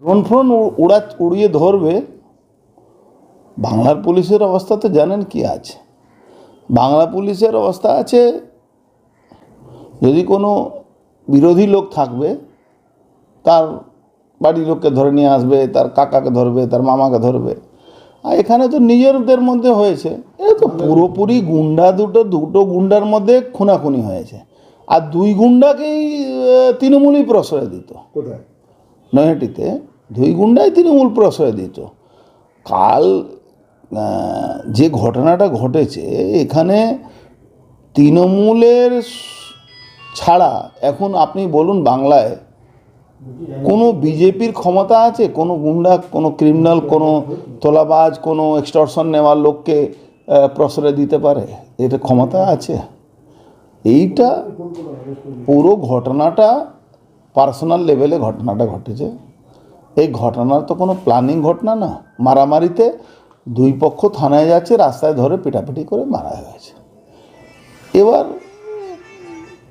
Drone উড়া উড়িয়ে ধরবে, বাংলার পুলিশের অবস্থা তো জানেন কি আছে। বাংলা পুলিশের অবস্থা আছে, যদি কোনো বিরোধী লোক থাকবে, তার বাড়ির লোককে ধরে নিয়ে আসবে, তার কাকাকে ধরবে, তার মামাকে ধরবে। আর এখানে তো নিজেদের মধ্যে হয়েছে। এটা তো পুরোপুরি গুন্ডা দুটো দুটো গুন্ডার মধ্যে খুনাখুনি হয়েছে। আর দুই গুন্ডাকেই তৃণমূলই প্রশ্রয় দিত। কোথায়? নৈহাটিতে দুই গুন্ডাই তৃণমূল প্রশ্রয় দিত। কাল যে ঘটনাটা ঘটেছে, এখানে তৃণমূলের ছাড়া এখন আপনি বলুন বাংলায় কোনো বিজেপির ক্ষমতা আছে? কোনো গুন্ডা, কোনো ক্রিমিনাল, কোনো তোলাবাজ, কোনো এক্সটর্শন নেওয়ার লোককে প্রশ্রয় দিতে পারে? এটা ক্ষমতা আছে। এইটা পুরো ঘটনাটা পার্সোনাল লেভেলে ঘটনাটা ঘটেছে। এই ঘটনার তো কোনো প্ল্যানিং ঘটনা না। মারামারিতে দুই পক্ষ থানায় যাচ্ছে, রাস্তায় ধরে পিটাপিটি করে মারা হয়েছে। এবার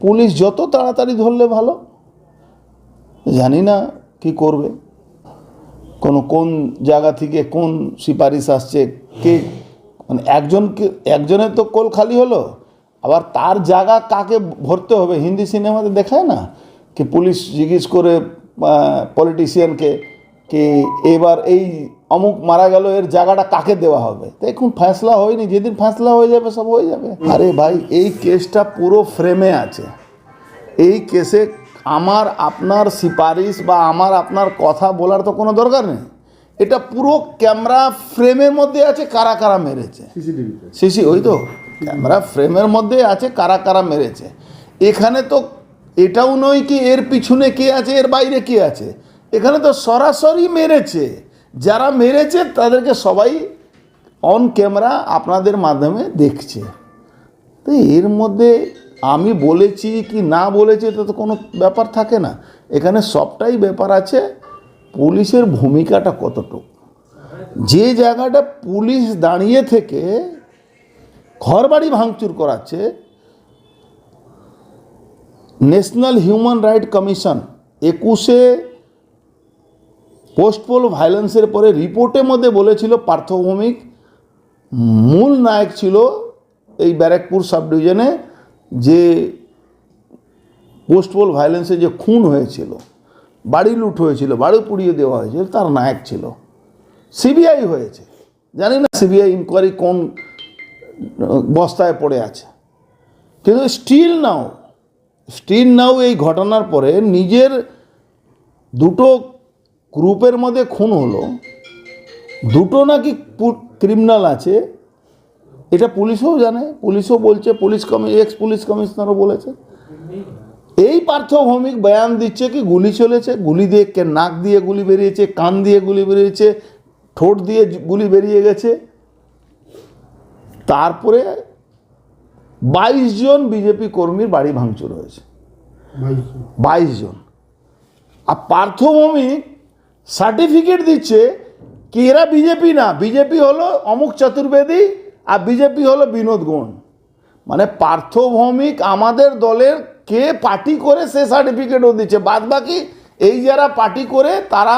পুলিশ যত তাড়াতাড়ি ধরলে ভালো, জানি না কি করবে। কোনো কোন জায়গা থেকে কোন সুপারিশ আসছে, কে মানে একজনকে, একজনের তো কোল খালি হলো, আবার তার জায়গা কাকে ভরতে হবে, হিন্দি সিনেমাতে দেখায় না? কি পুলিশ জিজ্ঞেস করে পলিটিশিয়ানকে কি এবার এই অমুক মারা গেল এর জায়গাটা কাকে দেওয়া হবে? তো এখন ফ্যাসলা হয়নি যেদিন ফ্যাসলা হয়ে যাবে সব হয়ে যাবে। আরে ভাই এই কেসটা পুরো ফ্রেমে আছে। এই কেসে আমার আপনার সুপারিশ বা আমার আপনার কথা বলার তো কোনো দরকার নেই। এটা পুরো ক্যামেরা ফ্রেমের মধ্যে আছে কারা কারা মেরেছে। সিসি ওই তো। ক্যামেরা ফ্রেমের মধ্যে আছে কারা কারা মেরেছে। এখানে তো এটাও নয় কি এর পিছনে কে আছে, এর বাইরে কে আছে। এখানে তো সরাসরি মেরেছে। যারা মেরেছে, তাদেরকে সবাই অন ক্যামেরা আপনাদের মাধ্যমে দেখছে। তো এর মধ্যে আমি বলেছি কি না বলেছি এটা তো কোনো ব্যাপার থাকে না। এখানে সবটাই ব্যাপার আছে, পুলিশের ভূমিকাটা কতটুকু। যে জায়গাটা পুলিশ দাঁড়িয়ে থেকে ঘরবাড়ি ভাঙচুর করাচ্ছে ন্যাশনাল হিউম্যান রাইট কমিশন একুশে পোস্টপোল ভায়োলেন্সের পরে রিপোর্টের মধ্যে বলেছিল পার্থভৌমিক। মূল নায়ক ছিল এই ব্যারাকপুর সাব ডিভিশনে যে পোস্টপোল ভায়োলেন্সে যে খুন হয়েছিল, বাড়ি লুট হয়েছিল, বাড়ি পুড়িয়ে দেওয়া হয়েছিল, তার নায়ক ছিল। সিবিআই হয়েছে। জানি না সিবিআই ইনকোয়ারি কোন বস্তায় পড়ে আছে। কিন্তু স্টিল নাও স্টিল নাও এই ঘটনার পরে নিজের দুটো গ্রুপের মধ্যে খুন হলো। দুটো নাকি ক্রিমিনাল আছে। এটা পুলিশও জানে, পুলিশও বলছে, পুলিশ কমি এক্স পুলিশ কমিশনারও বলেছে। এই পার্থভৌমিক বয়ান দিচ্ছে কি, গুলি চলেছে, গুলি দিয়ে কে নাক দিয়ে গুলি বেরিয়েছে, কান দিয়ে গুলি বেরিয়েছে, ঠোঁট দিয়ে গুলি বেরিয়ে গেছে। তারপরে বাইশ জন বিজেপি কর্মীর বাড়ি ভাঙচুর হয়েছে। বাইশ জন। আর পার্থভৌমিক সার্টিফিকেট দিচ্ছে কি এরা বিজেপি না? বিজেপি হলো অমুক চতুর্বেদী আর বিজেপি হলো বিনোদ গুণ মানে পার্থভৌমিক আমাদের দলের কে পার্টি করে সে সার্টিফিকেটও দিচ্ছে। বাদ বাকি এই যারা পার্টি করে তারা